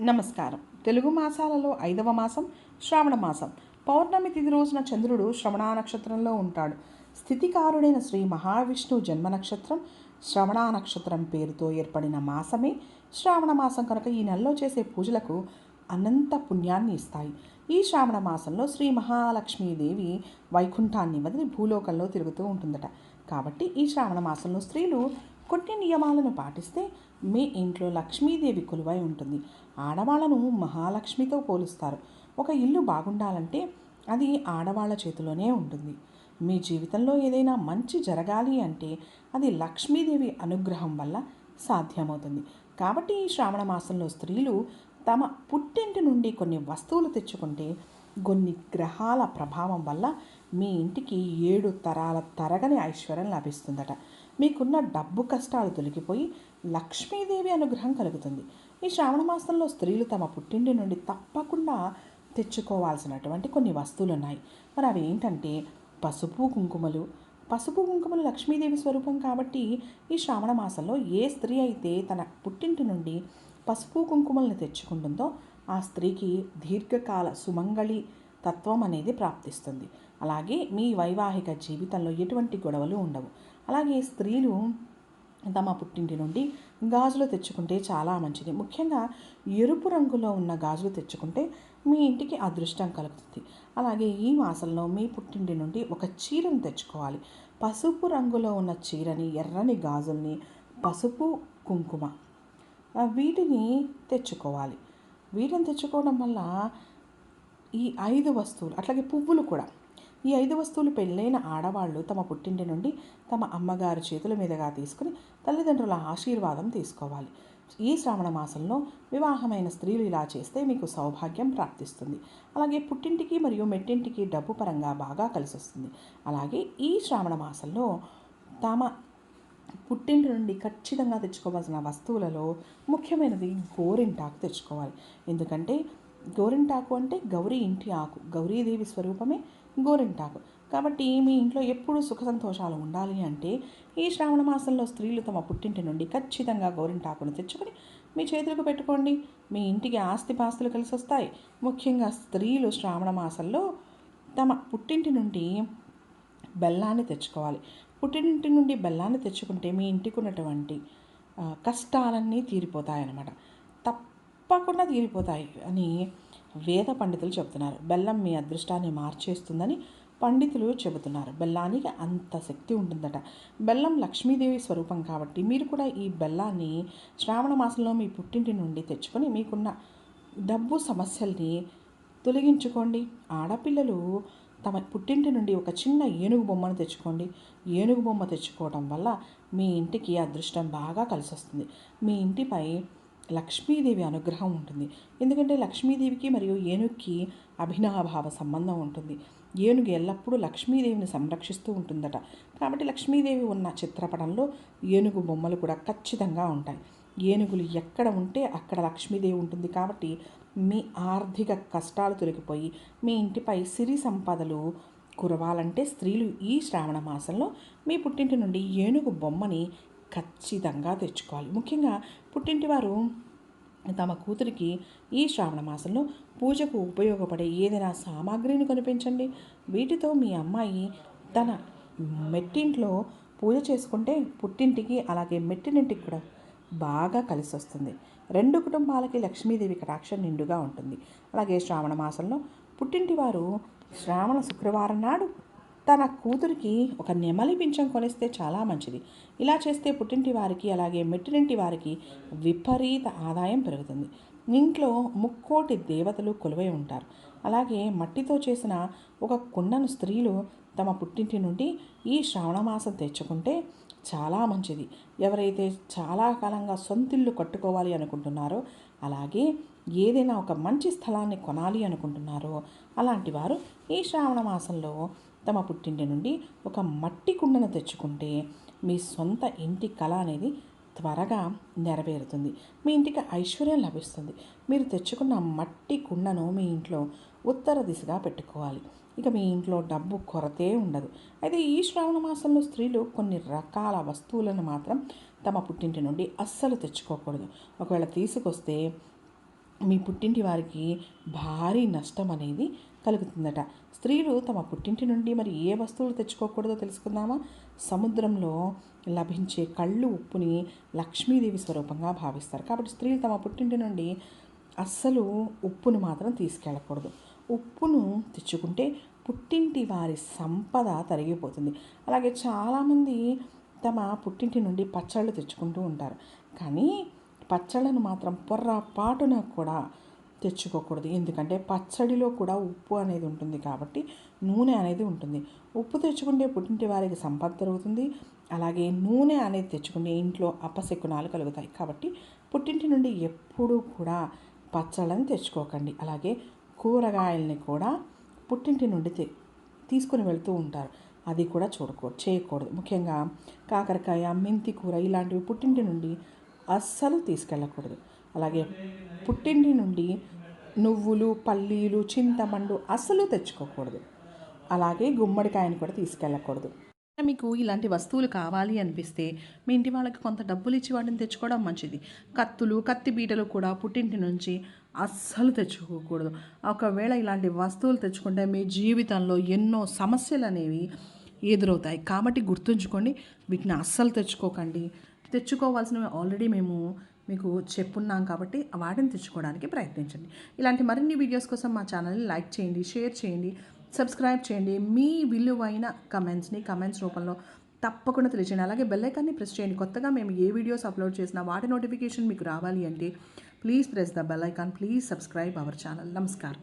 నమస్కారం. తెలుగు మాసాలలో ఐదవ మాసం శ్రావణ మాసం. పౌర్ణమి తిథి రోజున చంద్రుడు శ్రవణ నక్షత్రంలో ఉంటాడు. స్థితికారుడైన శ్రీ మహావిష్ణువు జన్మ నక్షత్రం శ్రవణ నక్షత్రం పేరుతో ఏర్పడిన మాసమే శ్రావణ మాసం కనుక ఈ నెలలో చేసే పూజలకు అనంత పుణ్యాన్ని ఇస్తాయి. ఈ శ్రావణ మాసంలో శ్రీ మహాలక్ష్మీదేవి వైకుంఠాన్ని వదిలి భూలోకంలో తిరుగుతూ ఉంటుందట. కాబట్టి ఈ శ్రావణ మాసంలో స్త్రీలు కొన్ని నియమాలను పాటిస్తే మీ ఇంట్లో లక్ష్మీదేవి కొలువై ఉంటుంది. ఆడవాళ్ళను మహాలక్ష్మితో పోలుస్తారు. ఒక ఇల్లు బాగుండాలంటే అది ఆడవాళ్ళ చేతిలోనే ఉంటుంది. మీ జీవితంలో ఏదైనా మంచి జరగాలి అంటే అది లక్ష్మీదేవి అనుగ్రహం వల్ల సాధ్యమవుతుంది. కాబట్టి ఈ శ్రావణ మాసంలో స్త్రీలు తమ పుట్టింటి నుండి కొన్ని వస్తువులు తెచ్చుకుంటే కొన్ని గ్రహాల ప్రభావం వల్ల మీ ఇంటికి ఏడు తరాల తరగని ఐశ్వర్యం లభిస్తుందట. మీకున్న డబ్బు కష్టాలు తొలగిపోయి లక్ష్మీదేవి అనుగ్రహం కలుగుతుంది. ఈ శ్రావణ మాసంలో స్త్రీలు తమ పుట్టింటి నుండి తప్పకుండా తెచ్చుకోవాల్సినటువంటి కొన్ని వస్తువులు ఉన్నాయి మరి అవి ఏంటంటే పసుపు కుంకుమలు. పసుపు కుంకుమలు లక్ష్మీదేవి స్వరూపం కాబట్టి ఈ శ్రావణ మాసంలో ఏ స్త్రీ అయితే తన పుట్టింటి నుండి పసుపు కుంకుమల్ని తెచ్చుకుంటుందో ఆ స్త్రీకి దీర్ఘకాల సుమంగళి తత్వం అనేది ప్రాప్తిస్తుంది. అలాగే మీ వైవాహిక జీవితంలో ఎటువంటి గొడవలు ఉండవు. అలాగే స్త్రీలు తమ పుట్టింటి నుండి గాజులు తెచ్చుకుంటే చాలా మంచిది. ముఖ్యంగా ఎరుపు రంగులో ఉన్న గాజులు తెచ్చుకుంటే మీ ఇంటికి అదృష్టం కలుగుతుంది. అలాగే ఈ మాసంలో మీ పుట్టింటి నుండి ఒక చీరను తెచ్చుకోవాలి. పసుపు రంగులో ఉన్న చీరని ఎర్రని గాజుల్ని పసుపు కుంకుమ వీటిని తెచ్చుకోవాలి. వీటిని తెచ్చుకోవడం వల్ల ఈ ఐదు వస్తువులు అట్లాగే పువ్వులు కూడా ఈ ఐదు వస్తువులు పెళ్ళైన ఆడవాళ్ళు తమ పుట్టింటి నుండి తమ అమ్మగారి చేతుల మీదుగా తీసుకుని తల్లిదండ్రుల ఆశీర్వాదం తీసుకోవాలి. ఈ శ్రావణ మాసంలో వివాహమైన స్త్రీలు ఇలా చేస్తే మీకు సౌభాగ్యం ప్రాప్తిస్తుంది. అలాగే పుట్టింటికి మరియు మెట్టింటికి డబ్బు పరంగా బాగా కలిసి వస్తుంది అలాగే ఈ శ్రావణ మాసంలో తమ పుట్టింటి నుండి ఖచ్చితంగా తెచ్చుకోవాల్సిన వస్తువులలో ముఖ్యమైనది గోరింటాకు తెచ్చుకోవాలి. ఎందుకంటే గోరింటాకు అంటే గౌరీ ఇంటి ఆకు. గౌరీదేవి స్వరూపమే గోరింటాకు. కాబట్టి మీ ఇంట్లో ఎప్పుడూ సుఖ సంతోషాలు ఉండాలి అంటే ఈ శ్రావణ మాసంలో స్త్రీలు తమ పుట్టింటి నుండి ఖచ్చితంగా గోరింటాకును తెచ్చుకొని మీ చేతులకు పెట్టుకోండి. మీ ఇంటికి ఆస్తిపాస్తులు కలిసి వస్తాయి. ముఖ్యంగా స్త్రీలు శ్రావణ మాసంలో తమ పుట్టింటి నుండి బెల్లాన్ని తెచ్చుకోవాలి. పుట్టినింటి నుండి బెల్లాన్ని తెచ్చుకుంటే మీ ఇంటికి ఉన్నటువంటి కష్టాలన్నీ తీరిపోతాయన్నమాట. తప్పకుండా తీరిపోతాయి అని వేద పండితులు చెబుతున్నారు. బెల్లం మీ అదృష్టాన్ని మార్చేస్తుందని పండితులు చెబుతున్నారు. బెల్లానికి అంత శక్తి ఉంటుందట. బెల్లం లక్ష్మీదేవి స్వరూపం కాబట్టి మీరు కూడా ఈ బెల్లాన్ని శ్రావణ మాసంలో మీ పుట్టింటి నుండి తెచ్చుకొని మీకున్న డబ్బు సమస్యల్ని తొలగించుకోండి. ఆడపిల్లలు తమ పుట్టింటి నుండి ఒక చిన్న ఏనుగు బొమ్మను తెచ్చుకోండి. ఏనుగు బొమ్మ తెచ్చుకోవడం వల్ల మీ ఇంటికి అదృష్టం బాగా కలిసి వస్తుంది మీ ఇంటిపై లక్ష్మీదేవి అనుగ్రహం ఉంటుంది. ఎందుకంటే లక్ష్మీదేవికి మరియు ఏనుగుకి అభినాభావ సంబంధం ఉంటుంది. ఏనుగు ఎల్లప్పుడూ లక్ష్మీదేవిని సంరక్షిస్తూ ఉంటుందట. కాబట్టి లక్ష్మీదేవి ఉన్న చిత్రపటంలో ఏనుగు బొమ్మలు కూడా ఖచ్చితంగా ఉంటాయి. ఏనుగులు ఎక్కడ ఉంటే అక్కడ లక్ష్మీదేవి ఉంటుంది కాబట్టి మీ ఆర్థిక కష్టాలు తొలగిపోయి మీ ఇంటిపై సిరి సంపదలు కురవాలంటే స్త్రీలు ఈ శ్రావణ మాసంలో మీ పుట్టింటి నుండి ఏనుగు బొమ్మని ఖచ్చితంగా తెచ్చుకోవాలి. ముఖ్యంగా పుట్టింటి వారు తమ కూతురికి ఈ శ్రావణ మాసంలో పూజకు ఉపయోగపడే ఏదైనా సామాగ్రిని కొనిపించండి. వీటితో మీ అమ్మాయి తన మెట్టింట్లో పూజ చేసుకుంటే పుట్టింటికి అలాగే మెట్టినింటికి కూడా బాగా కలిసి వస్తుంది. రెండు కుటుంబాలకి లక్ష్మీదేవి కటాక్షం నిండుగా ఉంటుంది. అలాగే శ్రావణ మాసంలో పుట్టింటి వారు శ్రావణ శుక్రవారం నాడు తన కూతురికి ఒక నెమలి పింఛం కొనిస్తే చాలా మంచిది. ఇలా చేస్తే పుట్టింటి వారికి అలాగే మెట్టినింటి వారికి విపరీత ఆదాయం పెరుగుతుంది. ఇంట్లో ముక్కోటి దేవతలు కొలువై ఉంటారు. అలాగే మట్టితో చేసిన ఒక కుండను స్త్రీలు తమ పుట్టింటి నుండి ఈ శ్రావణమాసం తెచ్చుకుంటే చాలా మంచిది. ఎవరైతే చాలా కాలంగా సొంతిల్లు కట్టుకోవాలి అనుకుంటున్నారో అలాగే ఏదైనా ఒక మంచి స్థలాన్ని కొనాలి అనుకుంటున్నారో అలాంటి వారు ఈ శ్రావణ మాసంలో తమ పుట్టింటి నుండి ఒక మట్టి కుండను తెచ్చుకుంటే మీ సొంత ఇంటి కళ అనేది త్వరగా నెరవేరుతుంది. మీ ఇంటికి ఐశ్వర్యం లభిస్తుంది. మీరు తెచ్చుకున్న మట్టి కుండను మీ ఇంట్లో ఉత్తర దిశగా పెట్టుకోవాలి. ఇక మీ ఇంట్లో డబ్బు కొరతే ఉండదు. అయితే ఈ శ్రావణ మాసంలో స్త్రీలు కొన్ని రకాల వస్తువులను మాత్రం తమ పుట్టింటి నుండి అస్సలు తెచ్చుకోకూడదు. ఒకవేళ తీసుకొస్తే మీ పుట్టింటి వారికి భారీ నష్టం అనేది కలుగుతుందట. స్త్రీలు తమ పుట్టింటి నుండి మరి ఏ వస్తువులు తెచ్చుకోకూడదో తెలుసుకుందామా? సముద్రంలో లభించే కళ్ళు ఉప్పుని లక్ష్మీదేవి స్వరూపంగా భావిస్తారు. కాబట్టి స్త్రీలు తమ పుట్టింటి నుండి అస్సలు ఉప్పును మాత్రం తీసుకెళ్ళకూడదు. ఉప్పును తెచ్చుకుంటే పుట్టింటి వారి సంపద తరిగిపోతుంది. అలాగే చాలామంది తమ పుట్టింటి నుండి పచ్చళ్ళు తెచ్చుకుంటూ ఉంటారు. కానీ పచ్చళ్ళను మాత్రం పొర్రపాటున కూడా తెచ్చుకోకూడదు. ఎందుకంటే పచ్చడిలో కూడా ఉప్పు అనేది ఉంటుంది కాబట్టి నూనె అనేది ఉంటుంది. ఉప్పు తెచ్చుకుంటే పుట్టింటి వారికి సంపద జరుగుతుంది అలాగే నూనె అనేది తెచ్చుకుంటే ఇంట్లో అపశకునాలు కలుగుతాయి. కాబట్టి పుట్టింటి నుండి ఎప్పుడూ కూడా పచ్చళ్ళని తెచ్చుకోకండి. అలాగే కూరగాయల్ని కూడా పుట్టింటి నుండి తె తీసుకుని వెళ్తూ ఉంటారు. అది కూడా చూడకూడదు చేయకూడదు. ముఖ్యంగా కాకరకాయ మెంతి కూర ఇలాంటివి పుట్టింటి నుండి అస్సలు తీసుకెళ్ళకూడదు. అలాగే పుట్టింటి నుండి నువ్వులు పల్లీలు చింతపండు అస్సలు తెచ్చుకోకూడదు. అలాగే గుమ్మడికాయని కూడా తీసుకెళ్ళకూడదు. మీకు ఇలాంటి వస్తువులు కావాలి అనిపిస్తే మీ ఇంటి వాళ్ళకి కొంత డబ్బులు ఇచ్చి వాటిని తెచ్చుకోవడం మంచిది. కత్తులు కత్తి బీటలు కూడా పుట్టింటి నుంచి అస్సలు తెచ్చుకోకూడదు. ఒకవేళ ఇలాంటి వస్తువులు తెచ్చుకుంటే మీ జీవితంలో ఎన్నో సమస్యలు అనేవి ఎదురవుతాయి. కాబట్టి గుర్తుంచుకోండి వీటిని అస్సలు తెచ్చుకోకండి. తెచ్చుకోవాల్సినవి ఆల్రెడీ మేము మీకు చెప్పున్నాం కాబట్టి వాటిని తెచ్చుకోవడానికి ప్రయత్నించండి. ఇలాంటి మరిన్ని వీడియోస్ కోసం మా ఛానల్ని లైక్ చేయండి షేర్ చేయండి సబ్స్క్రైబ్ చేయండి. మీ విలువైన కమెంట్స్ని కమెంట్స్ రూపంలో తప్పకుండా తెలియజేయండి అలాగే బెల్ ఐకాన్ని ప్రెస్ చేయండి. కొత్తగా మేము ఏ వీడియోస్ అప్లోడ్ చేసినా వాటి నోటిఫికేషన్ మీకు రావాలి అంటే please press the bell icon please subscribe our channel నమస్కారం.